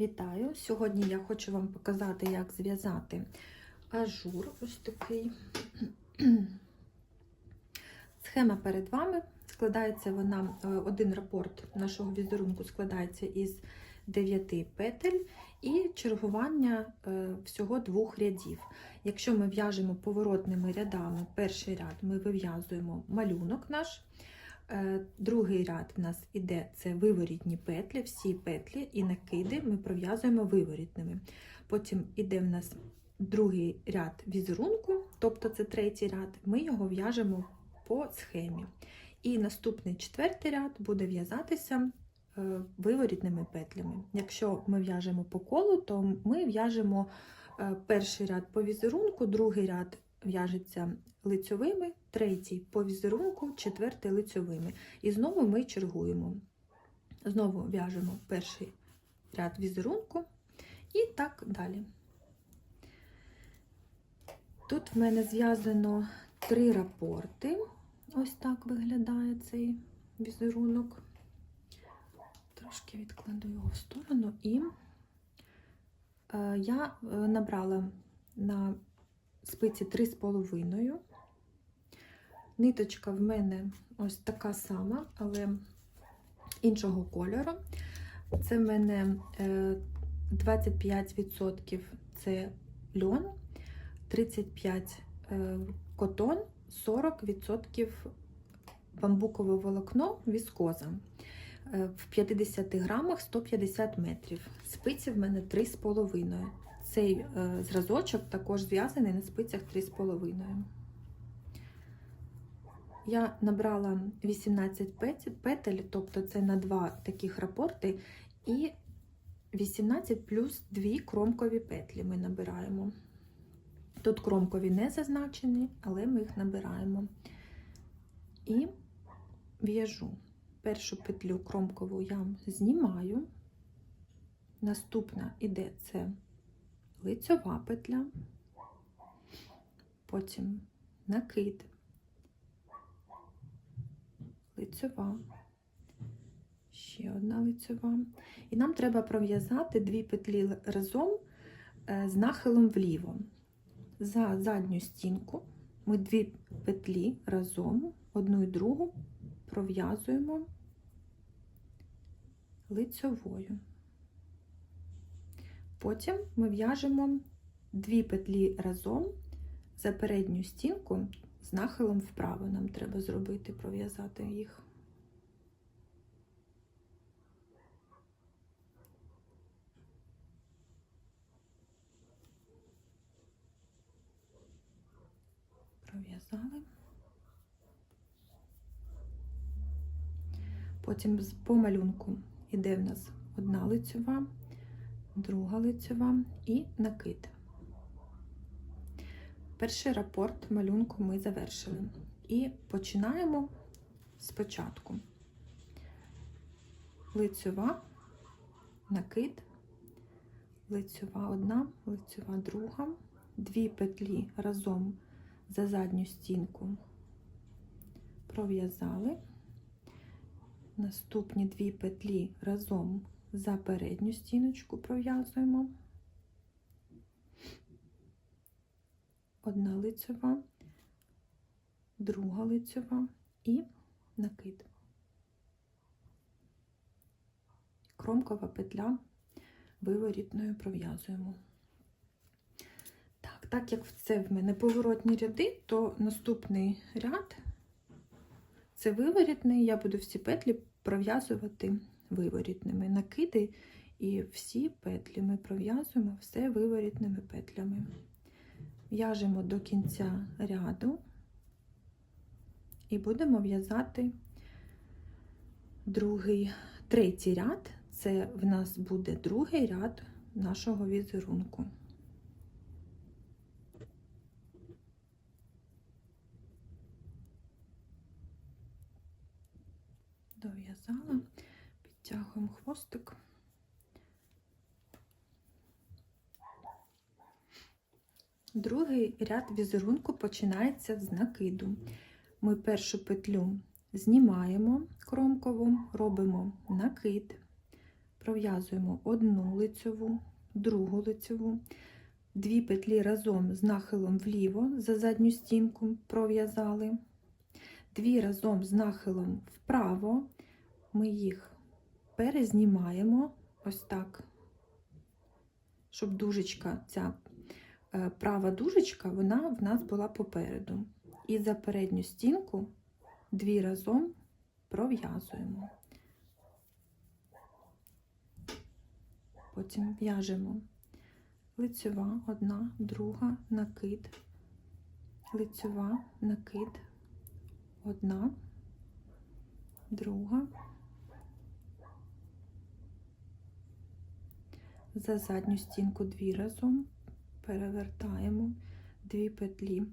Вітаю! Сьогодні я хочу вам показати, як зв'язати ажур. Ось такий. Схема перед вами. Складається вона, е, один рапорт нашого візерунку складається із 9 петель і чергування е, всього двох рядів. Якщо ми в'яжемо поворотними рядами, перший ряд ми вив'язуємо малюнок наш. Е, Другий ряд в нас іде це виворітні петлі, всі петлі і накиди ми пров'язуємо виворітними. Потім іде в нас другий ряд візерунку, тобто це третій ряд, ми його в'яжемо по схемі. І наступний четвертий ряд буде в'язатися е, виворітними петлями. Якщо ми в'яжемо по колу, то ми в'яжемо е, перший ряд по візерунку, другий ряд в'яжеться лицьовими, третій по візерунку, четвертий лицьовими. І знову ми чергуємо. Знову в'яжемо перший ряд візерунку і так далі. Тут в мене зв'язано три рапорти. Ось так виглядає цей візерунок. Трошки відкладу його в сторону і е, я е, набрала на спиці 3,5. Ниточка в мене ось така сама, але іншого кольору. Це в мене е, 25% це льон, 35 е, котон, 40% бамбукове волокно, віскоза. Е, В 50 грамах 150 метрів. Спиці в мене 3,5. Цей е, зразочок також зв'язаний на спицях 3,5. Я набрала 18 петель, тобто це на два таких рапорти, і 18 плюс 2 кромкові петлі ми набираємо. Тут кромкові не зазначені, але ми їх набираємо. І в'яжу. Першу петлю кромкову я знімаю. Наступна іде це лицьова петля, потім накид, лицьова, ще одна лицьова. І нам треба пров'язати дві петлі разом е, з нахилом вліво. За задню стінку ми дві петлі разом, одну і другу пров'язуємо лицьовою. Потім ми в'яжемо дві петлі разом за передню стінку з нахилом вправо. Нам треба зробити, пров'язати їх. Пров'язали. Потім по малюнку йде в нас одна лицьова друга лицьова і накид. Перший рапорт малюнку ми завершили. І починаємо спочатку. Лицьова, накид, лицьова одна, лицьова друга, дві петлі разом за задню стінку пров'язали. Наступні дві петлі разом за передню стіночку пров'язуємо. Одна лицьова, друга лицьова і накид. Кромкова петля виворітною пров'язуємо. Так, так як це в мене поворотні ряди, то наступний ряд це виворітний, я буду всі петлі пров'язувати виворітними накиди, і всі петлі ми пров'язуємо все виворітними петлями. В'яжемо до кінця ряду і будемо в'язати другий, третій ряд, це в нас буде другий ряд нашого візерунку. Дов'язала підтягуємо хвостик. Другий ряд візерунку починається з накиду. Ми першу петлю знімаємо кромкову, робимо накид, пров'язуємо одну лицьову, другу лицьову, дві петлі разом з нахилом вліво за задню стінку пров'язали, дві разом з нахилом вправо, ми їх перезнімаємо ось так, щоб дужечка, ця е, права дужечка, вона в нас була попереду. І за передню стінку дві разом пров'язуємо. Потім в'яжемо лицьова, одна, друга, накид, лицьова, накид, одна, друга, за задню стінку дві разом, перевертаємо дві петлі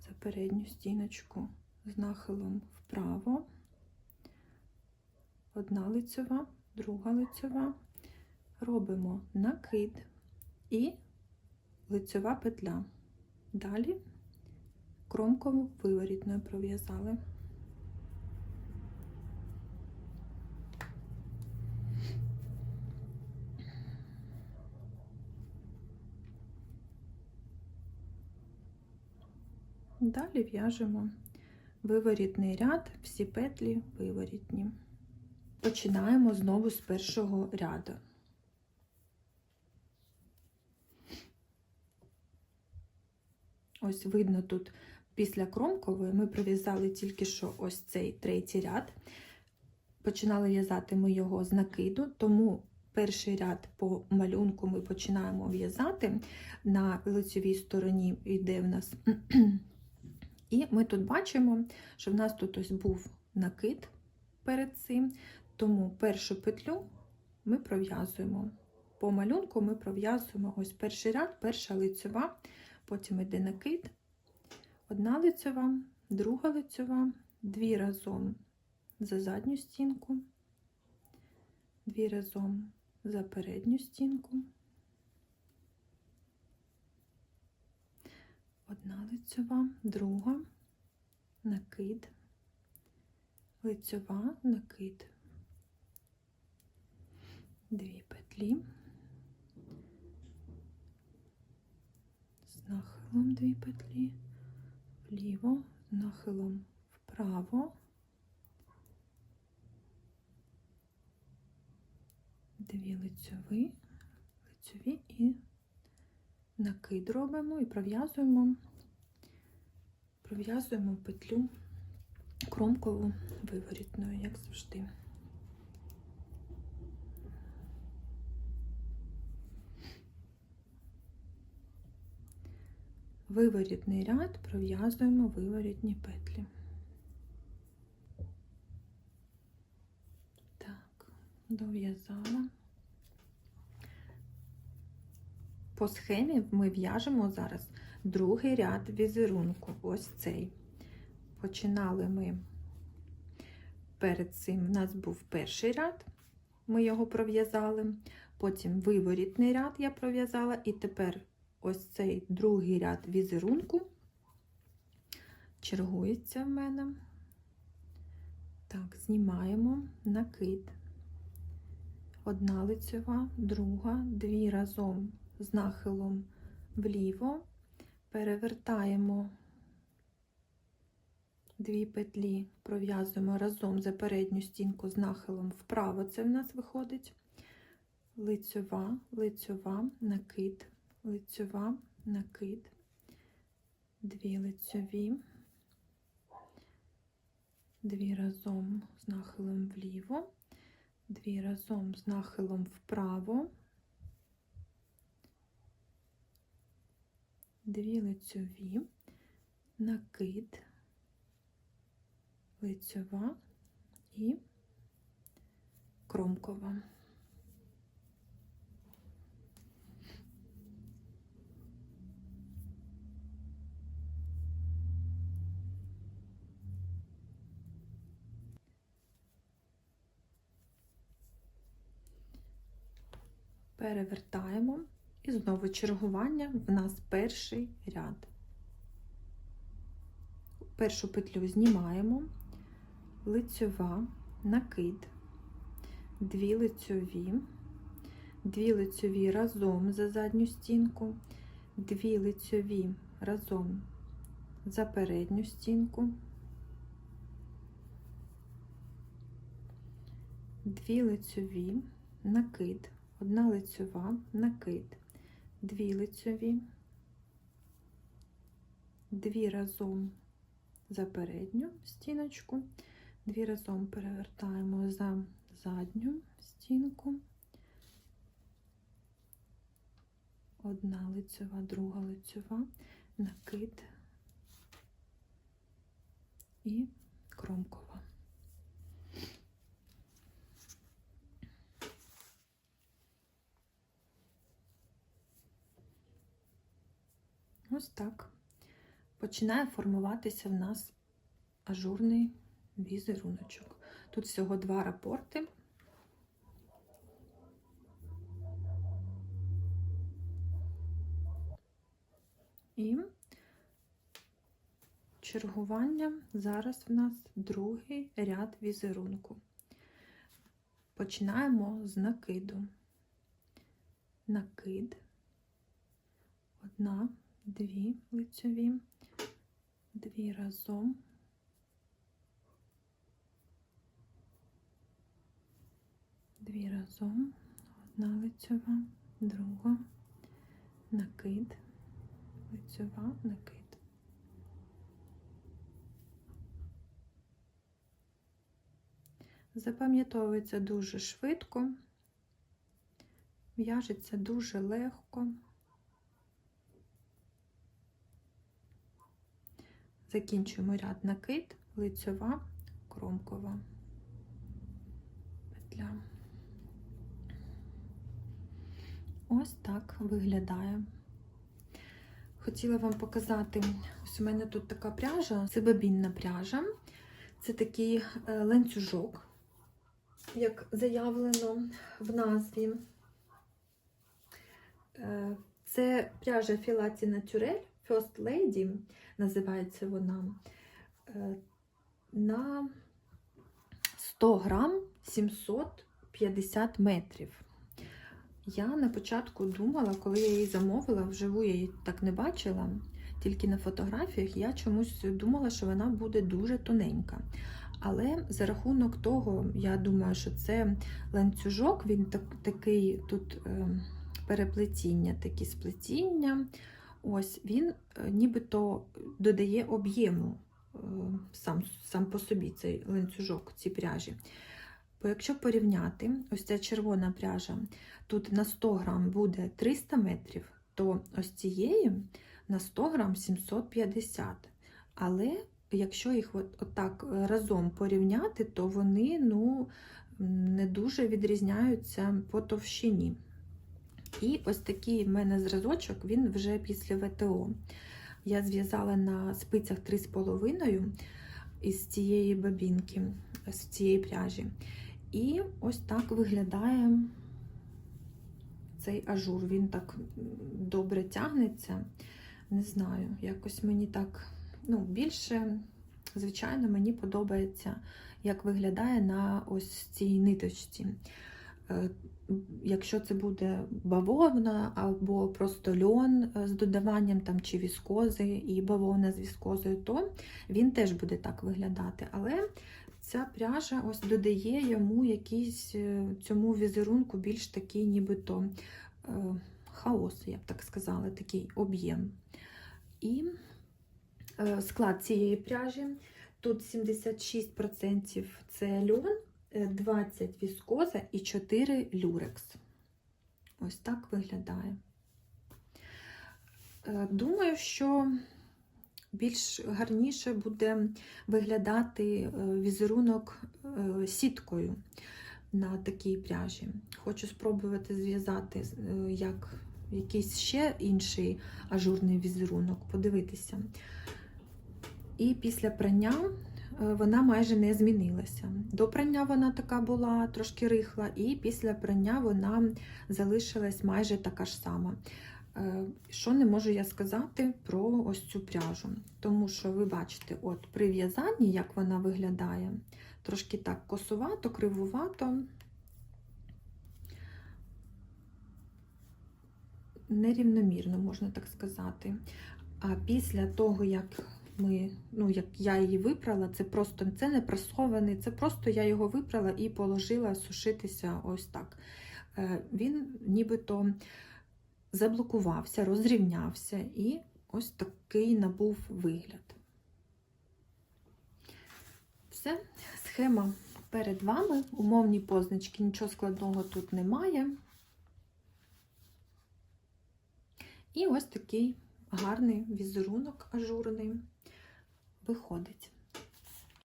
за передню стіночку з нахилом вправо, одна лицьова, друга лицьова, робимо накид і лицьова петля. Далі кромкову виворітною пров'язали. Далі в'яжемо виворітний ряд, всі петлі виворітні. Починаємо знову з першого ряду. Ось видно тут після кромкової ми пров'язали тільки що ось цей третій ряд. Починали в'язати ми його з накиду, тому перший ряд по малюнку ми починаємо в'язати. На лицевій стороні йде в нас. І ми тут бачимо, що в нас тут ось був накид перед цим, тому першу петлю ми пров'язуємо. По малюнку ми пров'язуємо ось перший ряд, перша лицьова, потім йде накид, одна лицьова, друга лицьова, дві разом за задню стінку, дві разом за передню стінку, одна лицьова, друга, накид, лицьова, накид, дві петлі, з нахилом дві петлі, вліво, з нахилом вправо, дві лицьові, лицьові і накид робимо і пров'язуємо, пров'язуємо петлю кромкову виворітною, як завжди. Виворітний ряд пров'язуємо виворітні петлі. Так, дов'язала. По схемі ми в'яжемо зараз другий ряд візерунку, ось цей. Починали ми перед цим, у нас був перший ряд, ми його пров'язали, потім виворітний ряд я пров'язала, і тепер ось цей другий ряд візерунку чергується в мене. Так, знімаємо накид. Одна лицева, друга, дві разом з нахилом вліво, перевертаємо дві петлі, пров'язуємо разом за передню стінку з нахилом вправо, це в нас виходить. Лицьова, лицьова, накид, лицьова, накид, дві лицьові, дві разом з нахилом вліво, дві разом з нахилом вправо, дві лицьові, накид, лицьова і кромкова. Перевертаємо і знову чергування. В нас перший ряд. Першу петлю знімаємо, лицьова, накид, дві лицьові, дві лицьові разом за задню стінку, дві лицьові разом за передню стінку, дві лицьові, накид, одна лицьова, накид, дві лицьові, дві разом за передню стіночку, дві разом перевертаємо за задню стінку, одна лицьова, друга лицьова, накид. І кромкова. Ось так. Починає формуватися в нас ажурний візеруночок. Тут всього два рапорти. І чергування зараз в нас другий ряд візерунку. Починаємо з накиду. Накид, одна, дві лицьові, дві разом. Дві разом, одна лицьова, друга, накид, лицьова, накид. Запам'ятовується дуже швидко, в'яжеться дуже легко. Закінчуємо ряд накид, лицьова, кромкова петля. Ось так виглядає. Хотіла вам показати, ось у мене тут така пряжа, це бобінна пряжа. Це такий е, ланцюжок, як заявлено в назві. Е, Це пряжа Філаті Натюрель First Lady, називається вона. Е, На 100 грам 750 метрів. Я на початку думала, коли я її замовила, вживу я її так не бачила, тільки на фотографіях я чомусь думала, що вона буде дуже тоненька. Але за рахунок того, я думаю, що це ланцюжок, він так, такий тут е, переплетіння, такі сплетіння. Ось він е, нібито додає об'єму е, сам, сам по собі цей ланцюжок, ці пряжі. Бо якщо порівняти, ось ця червона пряжа, тут на 100 грам буде 300 метрів, то ось цієї на 100 грам 750. Але якщо їх от, отак разом порівняти, то вони ну, не дуже відрізняються по товщині. І ось такий в мене зразочок, він вже після ВТО. Я зв'язала на спицях 3,5 із цієї бабінки, з цієї пряжі. І ось так виглядає цей ажур. Він так добре тягнеться. Не знаю, якось мені так ну, більше, звичайно, мені подобається, як виглядає на ось цій ниточці. Е, Якщо це буде бавовна або просто льон з додаванням там чи віскози і бавовна з віскозою, то він теж буде так виглядати. Але ця пряжа ось додає йому якийсь цьому візерунку більш такий, нібито е, хаос, я б так сказала, такий об'єм. І е, склад цієї пряжі тут 76% це льон. 20 віскоза і 4 люрекс. Ось так виглядає. Думаю, що більш гарніше буде виглядати візерунок сіткою на такій пряжі. Хочу спробувати зв'язати як якийсь ще інший ажурний візерунок, подивитися. І після прання Е, вона майже не змінилася. До прання вона така була трошки рихла, і після прання вона залишилась майже така ж сама. Е, що не можу я сказати про ось цю пряжу? Тому що ви бачите, от при в'язанні, як вона виглядає, трошки так косувато, кривувато, нерівномірно, можна так сказати. А після того, як ми, ну, як я її випрала, це просто це не пресований, це просто я його випрала і положила сушитися ось так. Е, Він нібито заблокувався, розрівнявся і ось такий набув вигляд. Все, схема перед вами. Умовні позначки, нічого складного тут немає. І ось такий гарний візерунок ажурний виходить.